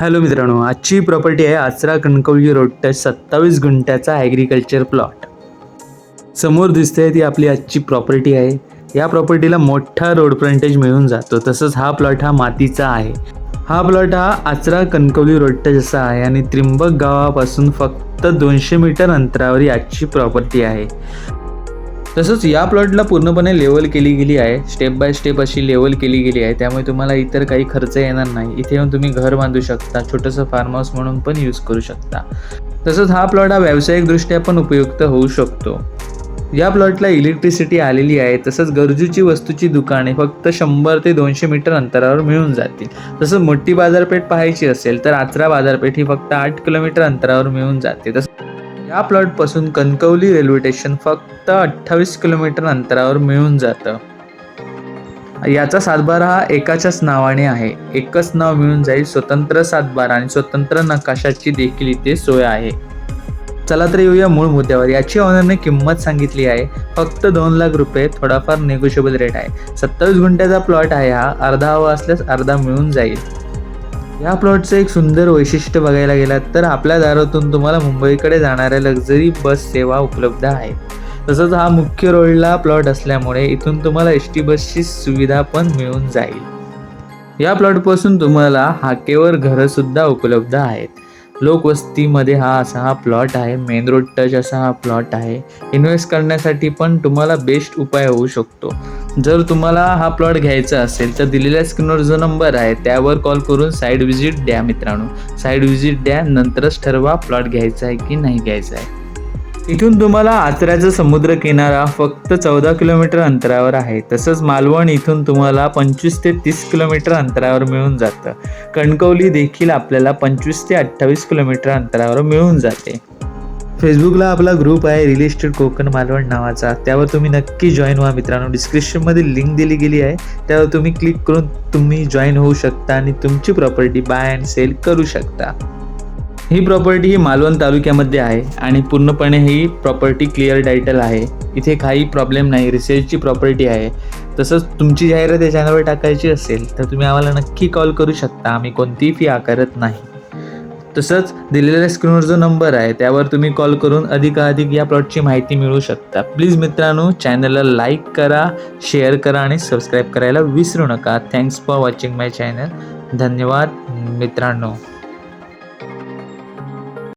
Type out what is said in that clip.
Hello मित्रांनो आजची property आहे आचरा कणकवली रोड टच सत्तावीस गुंठ्याचा ॲग्रिकल्चर प्लॉट समोर दिसते ती आपली आजची प्रॉपर्टी आहे. या प्रॉपर्टीला मोठा रोड फ्रंटेज मिळून जातो. तसंच हा प्लॉट हा मातीचा आहे. हा प्लॉट हा आचरा कणकवली रोड टच असा आहे आणि त्रिंबक गावापासून फक्त दोनशे मीटर अंतरावर आजची प्रॉपर्टी आहे. तसंच या प्लॉटला पूर्णपणे लेवल केली गेली आहे. स्टेप बाय स्टेप अशी लेवल केली गेली आहे. त्यामुळे तुम्हाला इतर काही खर्च येणार नाही. इथे येऊन तुम्ही घर बांधू शकता. छोटंसं फार्म हाऊस म्हणून पण यूज करू शकता. तसंच हा प्लॉट हा व्यावसायिकदृष्ट्या पण उपयुक्त होऊ शकतो. या प्लॉटला इलेक्ट्रिसिटी आलेली आहे. तसंच गरजूची वस्तूची दुकाने फक्त शंभर ते दोनशे मीटर अंतरावर मिळून जातील. तसंच मोठी बाजारपेठ पाहायची असेल तर आचरा बाजारपेठ ही फक्त आठ किलोमीटर अंतरावर मिळून जाते. तसं या प्लॉटपासून कणकवली रेल्वे स्टेशन फक्त अठ्ठावीस किलोमीटर अंतरावर मिळून जातं. याचा सातबारा हा एकाच्याच नावाने आहे. एकच नाव मिळून जाईल स्वतंत्र सातबारा आणि स्वतंत्र नकाशाची देखील इथे सोय आहे. चला तर येऊया मूळ मुद्द्यावर. याची ऑनरने किंमत सांगितली आहे. फक्त दोन लाख रुपये थोडाफार नेगोशिएबल रेट आहे. सत्तावीस गुंठ्याचा प्लॉट आहे हा. अर्धा हवा असल्यास अर्धा मिळून जाईल. या प्लॉटचं एक सुंदर वैशिष्ट्य बघायला गेलात तर आपल्या दारातून तुम्हाला मुंबईकडे जाणाऱ्या लक्झरी बस सेवा उपलब्ध आहे. तसंच हा मुख्य रोडला प्लॉट असल्यामुळे इथून तुम्हाला एस टी बसची सुविधा पण मिळून जाईल. या प्लॉटपासून तुम्हाला हाकेवर घरंसुद्धा उपलब्ध आहेत. लोकवस्तीमध्ये हा असा हा प्लॉट आहे. मेन रोड टच असा हा प्लॉट आहे. इन्व्हेस्ट करण्यासाठी पण तुम्हाला बेस्ट उपाय होऊ शकतो. जर तुम्हाला हा प्लॉट घ्यायचा असेल तर दिलेल्या स्क्रीनवर जो नंबर आहे त्यावर कॉल करून साईड व्हिजिट द्या मित्रांनो. साईड व्हिजिट द्या नंतरच ठरवा प्लॉट घ्यायचा आहे की नाही घ्यायचा आहे. इथून तुम्हाला आचऱ्याचा समुद्र किनारा फक्त चौदा किलोमीटर अंतरावर आहे. तसंच मालवण इथून तुम्हाला पंचवीस ते तीस किलोमीटर अंतरावर मिळून जातं. कणकवली देखील आपल्याला पंचवीस ते अठ्ठावीस किलोमीटर अंतरावर मिळून जाते. फेसबुकला आपला ग्रुप आहे रिअल इस्टेट कोकण मालवण नावाचा. त्यावर तुम्ही नक्की जॉईन व्हा मित्रांनो. डिस्क्रिप्शनमध्ये लिंक दिली गेली आहे. त्यावर तुम्ही क्लिक करून तुम्ही जॉईन होऊ शकता आणि तुमची प्रॉपर्टी बाय अँड सेल करू शकता. ही प्रॉपर्टी ही मालवण तालुक्यामध्ये आहे आणि पूर्णपणे ही प्रॉपर्टी क्लिअर टायटल आहे. इथे काही प्रॉब्लेम नाही रिसेलची प्रॉपर्टी आहे. तसंच तुमची जाहिरात या चॅनलवर टाकायची असेल तर तुम्ही आम्हाला नक्की कॉल करू शकता. आम्ही कोणतीही फी आकारत नाही. तसंच दिलेल्या स्क्रीनवर जो नंबर आहे त्यावर तुम्ही कॉल करून अधिकाधिक या प्लॉटची माहिती मिळवू शकता. प्लीज मित्रांनो चॅनलला लाईक करा शेअर करा आणि सबस्क्राईब करायला विसरू नका. Thanks for watching my channel धन्यवाद मित्रांनो.